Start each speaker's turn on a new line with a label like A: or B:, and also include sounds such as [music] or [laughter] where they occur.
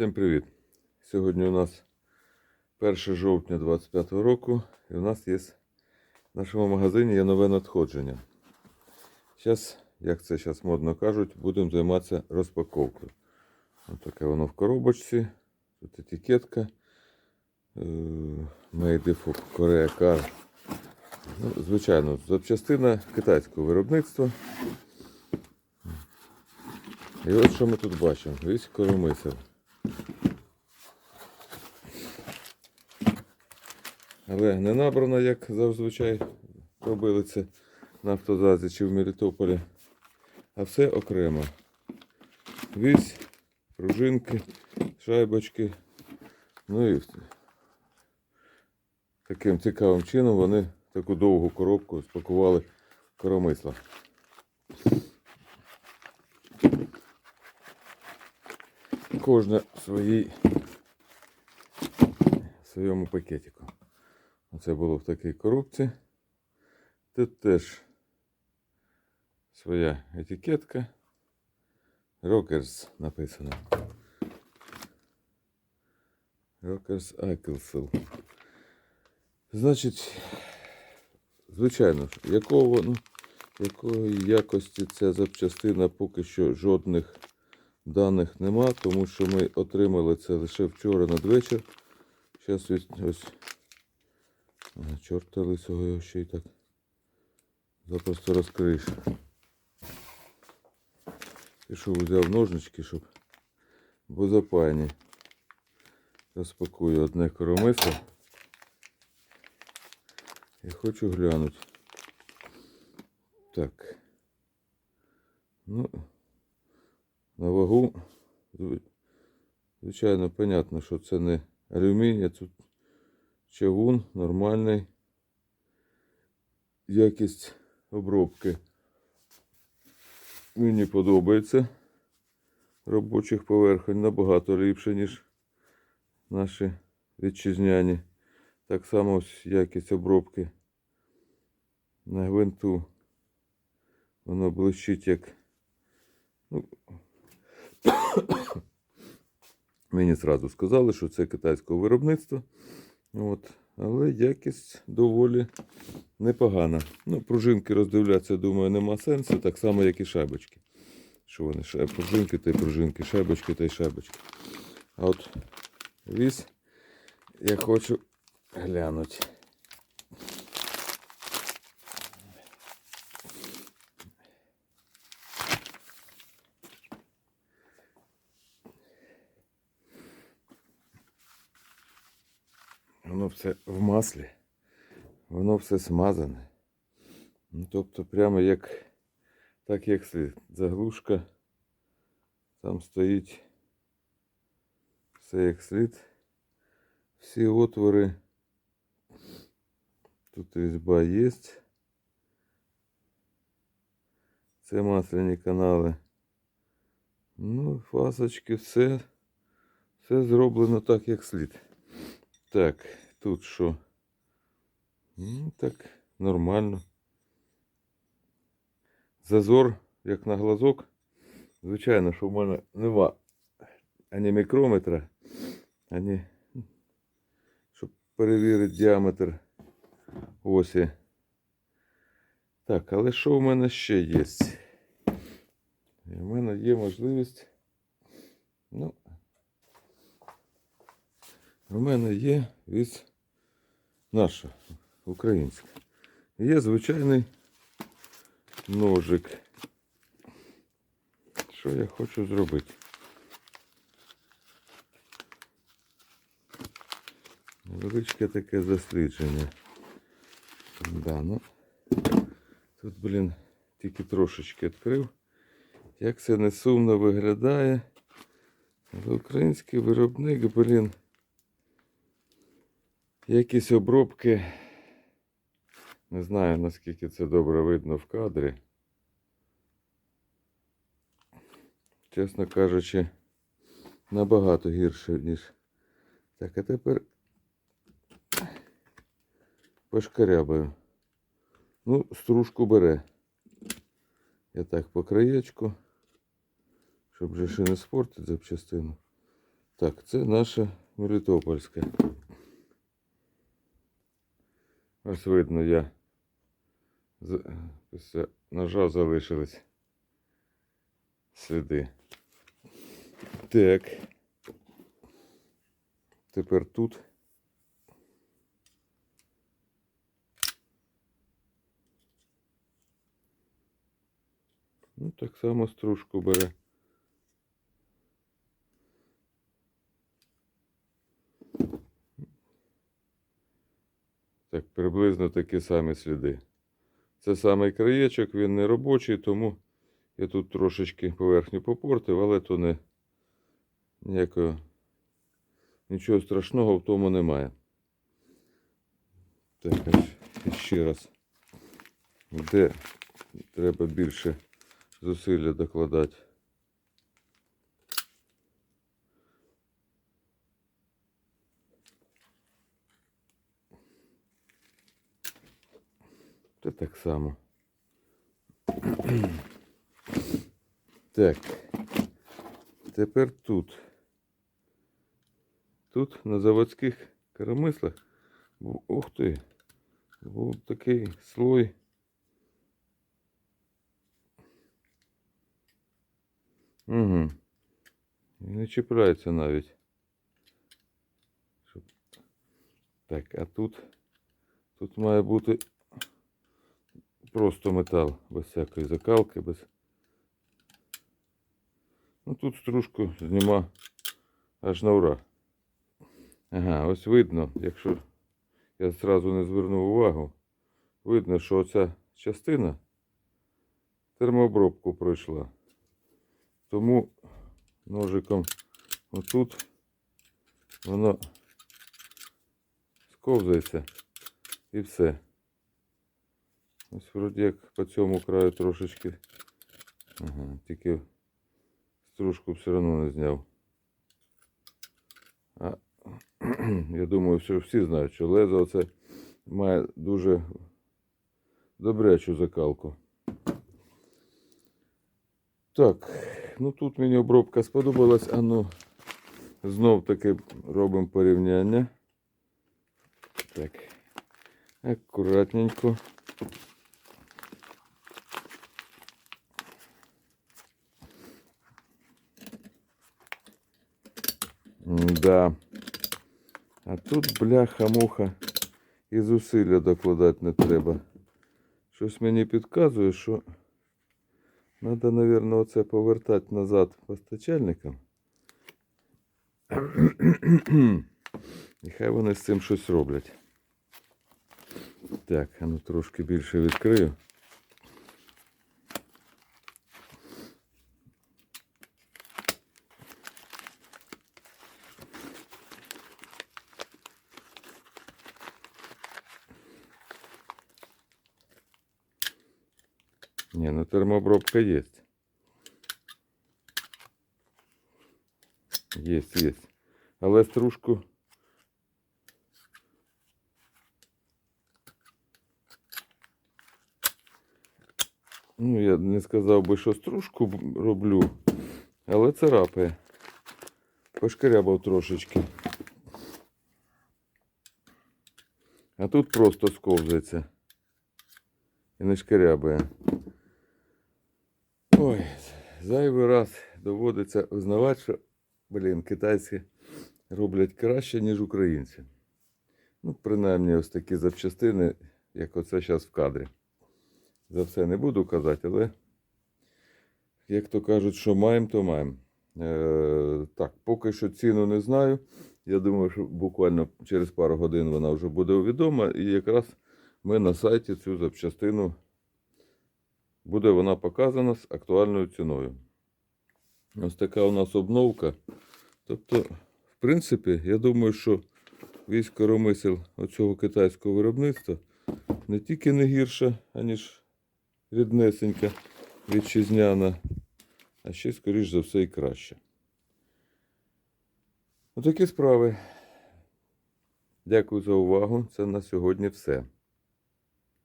A: Всім привіт! Сьогодні у нас 1 жовтня 25 року і у нас є в нашому магазині є нове надходження. Зараз, як це зараз модно кажуть, будемо займатися розпаковкою. Ось таке воно в коробочці. Тут етикетка. Е, Made for Korea Car. Ну, звичайно, запчастина китайського виробництва. І от що ми тут бачимо. Весь коромисел. Але не набрано, як зазвичай робили це на автозазі чи в Мелітополі. А все окремо. Вісь, пружинки, шайбочки. Ну і таким цікавим чином вони таку довгу коробку спакували коромисла. Кожна своїй своєму пакетику. Оце було в такій коробці. Тут теж своя етикетка. Rockers написано. Rockers Akelsel. Значить, звичайно, якого, ну, якої якості ця запчастина поки що жодних даних нема, тому що ми отримали це лише вчора надвечір. Зараз ось, ось ага, чорта лисого його ще й так запросто розкриєш. Пішов, взяв ножнички, щоб бо запаяні. Розпакую одне коромисло. І хочу глянути. Так. Ну, на вагу, звичайно, понятно, що це не алюміній, а тут чавун нормальний. Якість обробки мені подобається. Робочих поверхонь набагато ліпше, ніж наші вітчизняні. Так само якість обробки на гвинту. Воно блищить як. Ну, [coughs] Мені зразу сказали, що це китайського виробництва. От. Але якість доволі непогана. Ну, пружинки роздивлятися, думаю, нема сенсу, так само, як і шайбочки. Що вони пружинки та й пружинки, шайбочки та й шайбочки. А от вісь я хочу глянути. Воно все в маслі, воно все смазане. Ну, тобто, прямо як так як слід. Заглушка. Там стоїть все як слід. Всі отвори. Тут різьба є. Це масляні канали. Ну, фасочки, все, все зроблено так, як слід. Так, тут що? Ну, так, нормально. Зазор, як на глазок. Звичайно, що в мене нема ані мікрометра, ані, щоб перевірити діаметр осі. Так, але що в мене ще є? І в мене є можливість. Ну, у мене є вісь наша, українська. Є звичайний ножик. Що я хочу зробити? Невеличке таке дослідження. Да, ну, тут, блін, тільки трошечки відкрив. Як це не сумно виглядає. Але український виробник, блін. Якісь обробки. Не знаю, наскільки це добре видно в кадрі. Чесно кажучи, набагато гірше, ніж. Так, а тепер пошкарябаю. Ну, стружку бере. Я так по краєчку, щоб вже ще не спортити запчастину. Так, це наша Мелітопольська. Ось видно, я після ножа залишились сліди. Так. Тепер тут. Ну, так само стружку бере. Так, приблизно такі самі сліди. Це самий краєчок, він не робочий, тому я тут трошечки поверхню попортив, але то не ніякого нічого страшного в тому немає. Так, ще раз. Де треба більше зусилля докладати. Так само. Так. Тепер тут. Тут на заводських коромислах. Ух ти! Був такий слой. Угу. І не чіпляється навіть. Так, а тут. Тут має бути просто метал, без всякої закалки, без. Ну тут стружку зніма аж на ура. Ага, ось видно, якщо я зразу не звернув увагу, видно, що оця частина термообробку пройшла. Тому ножиком отут воно сковзається і все. Ось вроді як по цьому краю трошечки. Ага, тільки стружку все одно не зняв. А [clears throat] я думаю, що всі знають, що лезо це має дуже добрячу закалку. Так, ну тут мені обробка сподобалась, а ну знов таки робимо порівняння. Так, акуратненько. Да. А тут бляха-муха і зусилля докладати не треба. Щось мені підказує, що треба, мабуть, оце повертати назад постачальникам. І хай вони з цим щось роблять. Так, а ну трошки більше відкрию. Не, ну термообробка есть. Есть, есть. Але стружку. Ну, я не сказав би, що стружку роблю, але царапає. Пошкарябав трошечки. А тут просто сковзається. І не шкарябає. Ой, зайвий раз доводиться визнавати, що, блін, китайці роблять краще, ніж українці. Ну, принаймні, ось такі запчастини, як оце зараз в кадрі. За все не буду казати, але як то кажуть, що маємо, то маємо. Е, так, поки що ціну не знаю. Я думаю, що буквально через пару годин вона вже буде відома. І якраз ми на сайті цю запчастину буде вона показана з актуальною ціною. Ось така у нас обновка. Тобто, в принципі, я думаю, що весь коромисел оцього китайського виробництва не тільки не гірша, аніж ріднесенька вітчизняна, а ще, скоріш за все, і краще. Отакі справи. Дякую за увагу. Це на сьогодні все.